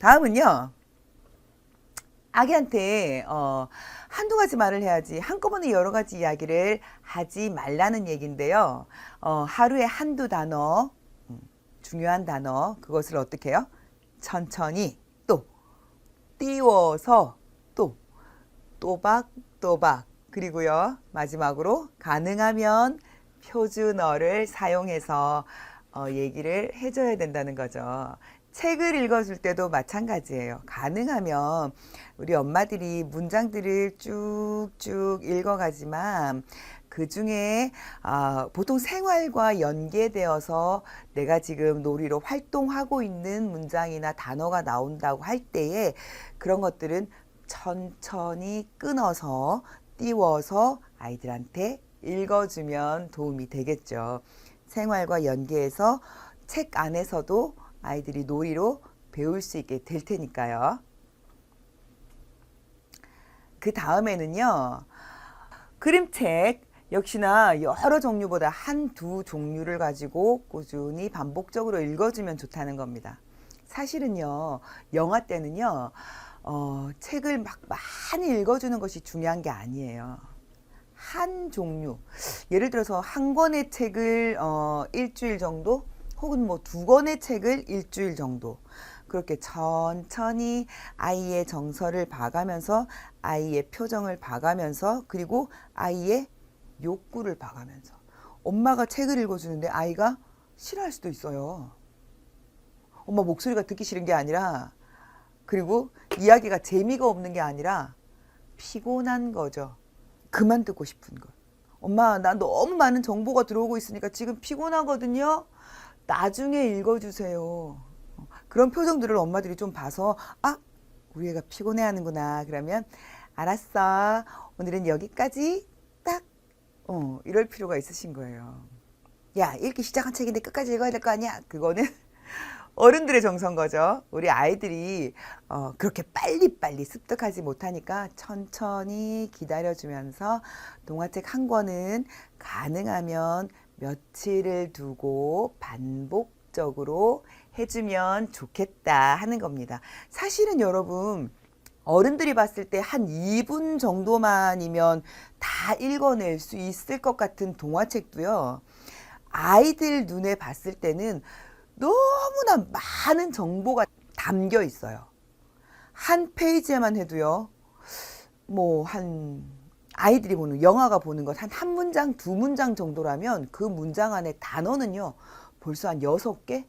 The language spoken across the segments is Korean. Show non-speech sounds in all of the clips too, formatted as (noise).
다음은요. 아기한테 어, 한두 가지 말을 해야지 한꺼번에 여러 가지 이야기를 하지 말라는 얘기인데요. 어, 하루에 한두 단어, 음, 중요한 단어, 그것을 어떻게 해요? 천천히 또 띄워서 또 또박또박 그리고요 마지막으로 가능하면 표준어를 사용해서 어, 얘기를 해줘야 된다는 거죠. 책을 읽어줄 때도 마찬가지예요. 가능하면 우리 엄마들이 문장들을 쭉쭉 읽어가지만 그 중에 아, 보통 생활과 연계되어서 내가 지금 놀이로 활동하고 있는 문장이나 단어가 나온다고 할 때에 그런 것들은 천천히 끊어서 띄워서 아이들한테 읽어주면 도움이 되겠죠. 생활과 연계해서 책 안에서도 아이들이 놀이로 배울 수 있게 될 테니까요. 그 다음에는요, 그림책 역시나 여러 종류보다 한 두 종류를 가지고 꾸준히 반복적으로 읽어주면 좋다는 겁니다. 사실은요, 영화 때는요, 어, 책을 막 많이 읽어주는 것이 중요한 게 아니에요. 한 종류. 예를 들어서 한 권의 책을 어, 일주일 정도 혹은 뭐 두 권의 책을 일주일 정도 그렇게 천천히 아이의 정서를 봐가면서 아이의 표정을 봐가면서 그리고 아이의 욕구를 봐가면서 엄마가 책을 읽어주는데 아이가 싫어할 수도 있어요. 엄마 목소리가 듣기 싫은 게 아니라 그리고 이야기가 재미가 없는 게 아니라 피곤한 거죠. 그만 듣고 싶은 것. 엄마, 나 너무 많은 정보가 들어오고 있으니까 지금 피곤하거든요. 나중에 읽어주세요. 그런 표정들을 엄마들이 좀 봐서, 아, 우리 애가 피곤해 하는구나. 그러면, 알았어. 오늘은 여기까지 딱, 어, 이럴 필요가 있으신 거예요. 야, 읽기 시작한 책인데 끝까지 읽어야 될 거 아니야? 그거는 (laughs) 어른들의 정서인 거죠. 우리 아이들이 어, 그렇게 빨리빨리 습득하지 못하니까 천천히 기다려주면서 동화책 한 권은 가능하면 며칠을 두고 반복적으로 해주면 좋겠다 하는 겁니다. 사실은 여러분, 어른들이 봤을 때 한 2분 정도만이면 다 읽어낼 수 있을 것 같은 동화책도요. 아이들 눈에 봤을 때는 너무나 많은 정보가 담겨 있어요. 한 페이지에만 해도요. 뭐 한 아이들이 보는 영화가 보는 것 한 한 문장 두 문장 정도라면 그 문장 안에 단어는요. 벌써 한 여섯 개,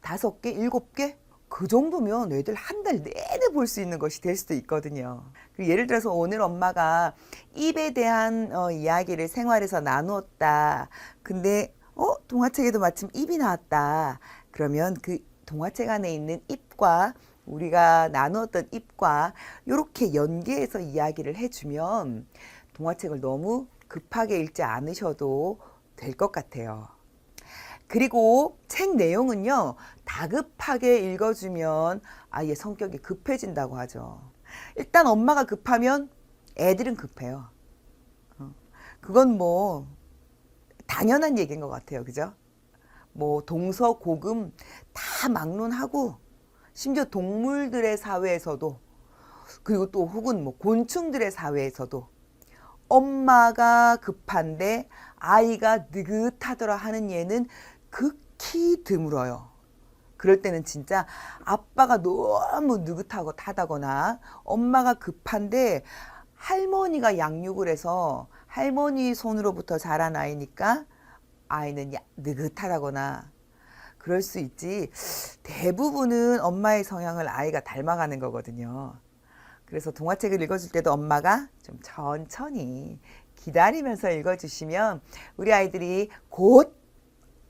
다섯 개, 일곱 개. 그 정도면 애들 한 달 내내 볼 수 있는 것이 될 수도 있거든요. 그리고 예를 들어서 오늘 엄마가 입에 대한 어, 이야기를 생활에서 나누었다. 근데 어 동화책에도 마침 입이 나왔다. 그러면 그 동화책 안에 있는 입과 우리가 나누었던 입과 이렇게 연계해서 이야기를 해주면 동화책을 너무 급하게 읽지 않으셔도 될 것 같아요. 그리고 책 내용은요, 다급하게 읽어주면 아이의 성격이 급해진다고 하죠. 일단 엄마가 급하면 애들은 급해요. 어, 그건 뭐, 당연한 얘기인 것 같아요. 그죠? 뭐, 동서 고금 다 막론하고, 심지어 동물들의 사회에서도, 그리고 또 혹은 뭐, 곤충들의 사회에서도, 엄마가 급한데 아이가 느긋하더라 하는 예는 극히 드물어요. 그럴 때는 진짜 아빠가 너무 느긋하고 타다거나 엄마가 급한데 할머니가 양육을 해서 할머니 손으로부터 자란 아이니까 아이는 야- 느긋하다거나 그럴 수 있지 대부분은 엄마의 성향을 아이가 닮아가는 거거든요. 그래서 동화책을 읽어줄 때도 엄마가 좀 천천히 기다리면서 읽어주시면 우리 아이들이 곧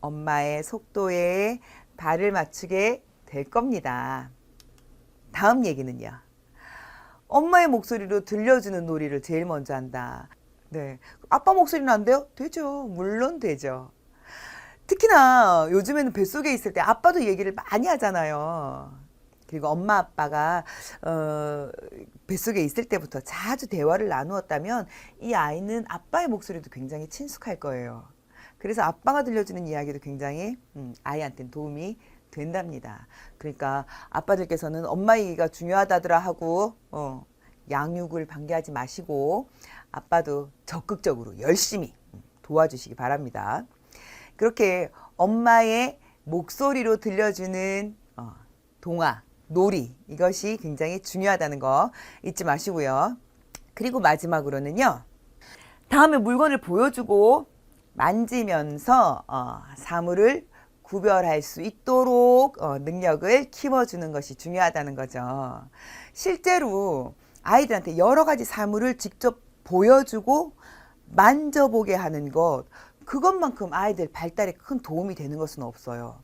엄마의 속도에 발을 맞추게 될 겁니다. 다음 얘기는요. 엄마의 목소리로 들려주는 놀이를 제일 먼저 한다. 네. 아빠 목소리는 안 돼요? 되죠. 물론 되죠. 특히나 요즘에는 뱃속에 있을 때 아빠도 얘기를 많이 하잖아요. 그리고 엄마 아빠가 어, 뱃속에 있을 때부터 자주 대화를 나누었다면 이 아이는 아빠의 목소리도 굉장히 친숙할 거예요. 그래서 아빠가 들려주는 이야기도 굉장히 음, 아이한테는 도움이 된답니다. 그러니까 아빠들께서는 엄마 얘기가 중요하다더라 하고 어, 양육을 방해하지 마시고 아빠도 적극적으로 열심히 도와주시기 바랍니다. 그렇게 엄마의 목소리로 들려주는 어, 동화, 놀이 이것이 굉장히 중요하다는 거 잊지 마시고요. 그리고 마지막으로는요. 다음에 물건을 보여주고 만지면서 어, 사물을 구별할 수 있도록 어, 능력을 키워주는 것이 중요하다는 거죠. 실제로 아이들한테 여러 가지 사물을 직접 보여주고 만져보게 하는 것, 그것만큼 아이들 발달에 큰 도움이 되는 것은 없어요.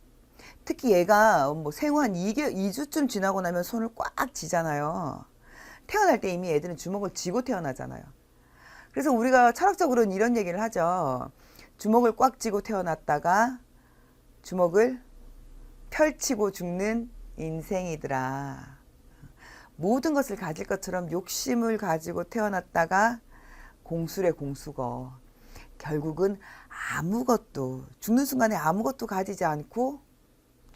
특히 얘가 뭐 생후 한 2개, 2주쯤 지나고 나면 손을 꽉 쥐잖아요. 태어날 때 이미 애들은 주먹을 쥐고 태어나잖아요. 그래서 우리가 철학적으로는 이런 얘기를 하죠. 주먹을 꽉 쥐고 태어났다가 주먹을 펼치고 죽는 인생이더라. 모든 것을 가질 것처럼 욕심을 가지고 태어났다가 공수래 공수거. 결국은 아무것도 죽는 순간에 아무것도 가지지 않고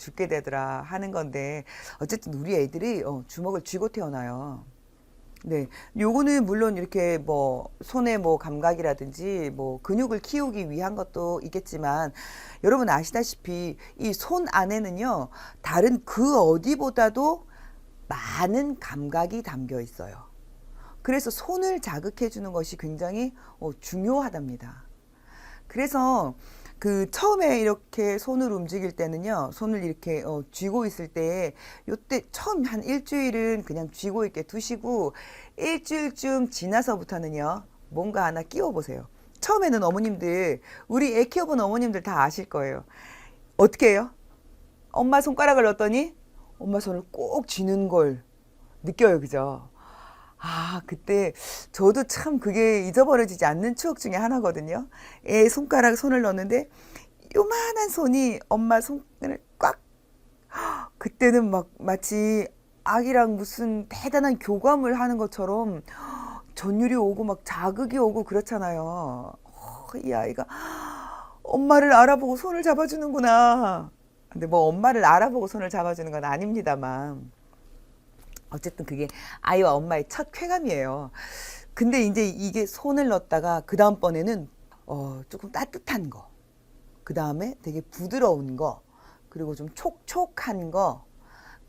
죽게 되더라 하는 건데 어쨌든 우리 애들이 어, 주먹을 쥐고 태어나요. 네, 요거는 물론 이렇게 뭐 손의 뭐 감각이라든지 뭐 근육을 키우기 위한 것도 있겠지만 여러분 아시다시피 이 손 안에는요 다른 그 어디보다도 많은 감각이 담겨 있어요. 그래서 손을 자극해 주는 것이 굉장히 어, 중요하답니다. 그래서 그 처음에 이렇게 손을 움직일 때는요, 손을 이렇게 어, 쥐고 있을 때, 요때 처음 한 일주일은 그냥 쥐고 있게 두시고, 일주일쯤 지나서부터는요, 뭔가 하나 끼워 보세요. 처음에는 어머님들, 우리 애 키워본 어머님들 다 아실 거예요. 어떻게 해요? 엄마 손가락을 넣었더니, 엄마 손을 꼭 쥐는 걸 느껴요, 그죠? 아, 그때 저도 참 그게 잊어버려지지 않는 추억 중에 하나거든요. 애 손가락 손을 넣는데 요만한 손이 엄마 손을 꽉 그때는 막 마치 아기랑 무슨 대단한 교감을 하는 것처럼 전율이 오고 막 자극이 오고 그렇잖아요. 어, 이 아이가 엄마를 알아보고 손을 잡아주는구나. 근데 뭐 엄마를 알아보고 손을 잡아주는 건 아닙니다만. 어쨌든 그게 아이와 엄마의 첫 쾌감이에요. 근데 이제 이게 손을 넣었다가 그 다음번에는 어, 조금 따뜻한 거, 그 다음에 되게 부드러운 거, 그리고 좀 촉촉한 거,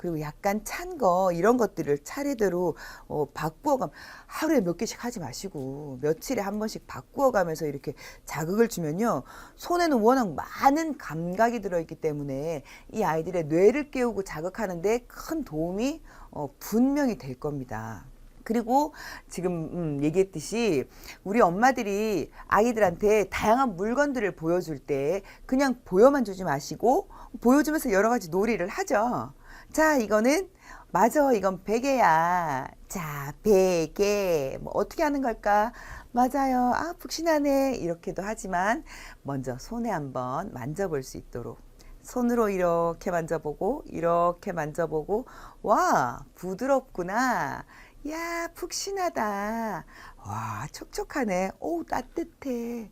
그리고 약간 찬 거, 이런 것들을 차례대로 어, 바꾸어가면 하루에 몇 개씩 하지 마시고 며칠에 한 번씩 바꾸어가면서 이렇게 자극을 주면요. 손에는 워낙 많은 감각이 들어있기 때문에 이 아이들의 뇌를 깨우고 자극하는데 큰 도움이 어, 분명히 될 겁니다. 그리고 지금 음, 얘기했듯이 우리 엄마들이 아이들한테 다양한 물건들을 보여줄 때 그냥 보여만 주지 마시고 보여주면서 여러 가지 놀이를 하죠. 자, 이거는 맞아, 이건 베개야. 자, 베개. 뭐 어떻게 하는 걸까? 맞아요. 아, 푹신하네. 이렇게도 하지만 먼저 손에 한번 만져볼 수 있도록 손으로 이렇게 만져보고 이렇게 만져보고 와 부드럽구나 야 푹신하다 와 촉촉하네 오 따뜻해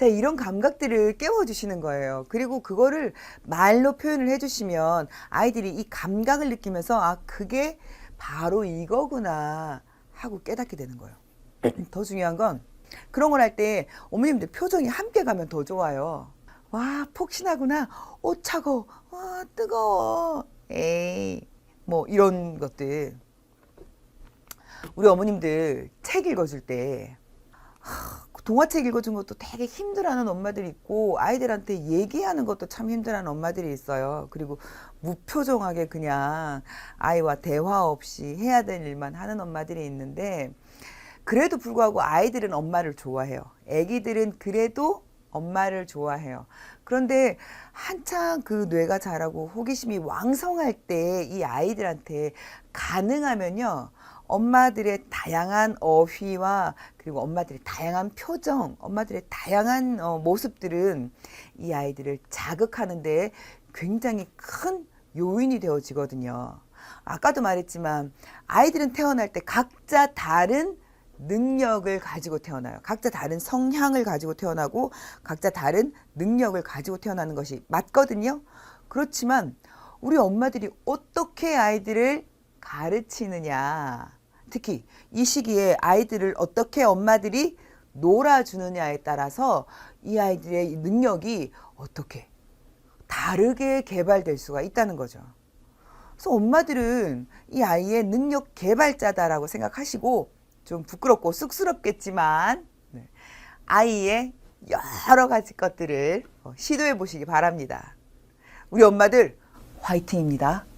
자 이런 감각들을 깨워주시는 거예요 그리고 그거를 말로 표현을 해주시면 아이들이 이 감각을 느끼면서 아 그게 바로 이거구나 하고 깨닫게 되는 거예요 더 중요한 건 그런 걸 할 때 어머님들 표정이 함께 가면 더 좋아요 와, 폭신하구나. 오, 차가워. 와, 뜨거워. 에이, 뭐, 이런 것들. 우리 어머님들 책 읽어줄 때, 하, 동화책 읽어준 것도 되게 힘들어하는 엄마들이 있고, 아이들한테 얘기하는 것도 참 힘들어하는 엄마들이 있어요. 그리고 무표정하게 그냥 아이와 대화 없이 해야 될 일만 하는 엄마들이 있는데, 그래도 불구하고 아이들은 엄마를 좋아해요. 아기들은 그래도 엄마를 좋아해요. 그런데 한창 그 뇌가 자라고 호기심이 왕성할 때 이 아이들한테 가능하면요. 엄마들의 다양한 어휘와 그리고 엄마들의 다양한 표정, 엄마들의 다양한 어, 모습들은 이 아이들을 자극하는 데 굉장히 큰 요인이 되어지거든요. 아까도 말했지만 아이들은 태어날 때 각자 다른 능력을 가지고 태어나요. 각자 다른 성향을 가지고 태어나고 각자 다른 능력을 가지고 태어나는 것이 맞거든요. 그렇지만 우리 엄마들이 어떻게 아이들을 가르치느냐. 특히 이 시기에 아이들을 어떻게 엄마들이 놀아주느냐에 따라서 이 아이들의 능력이 어떻게 다르게 개발될 수가 있다는 거죠. 그래서 엄마들은 이 아이의 능력 개발자다라고 생각하시고 좀 부끄럽고 쑥스럽겠지만 네, 아이의 여러 가지 것들을 어, 시도해 보시기 바랍니다. 우리 엄마들 화이팅입니다.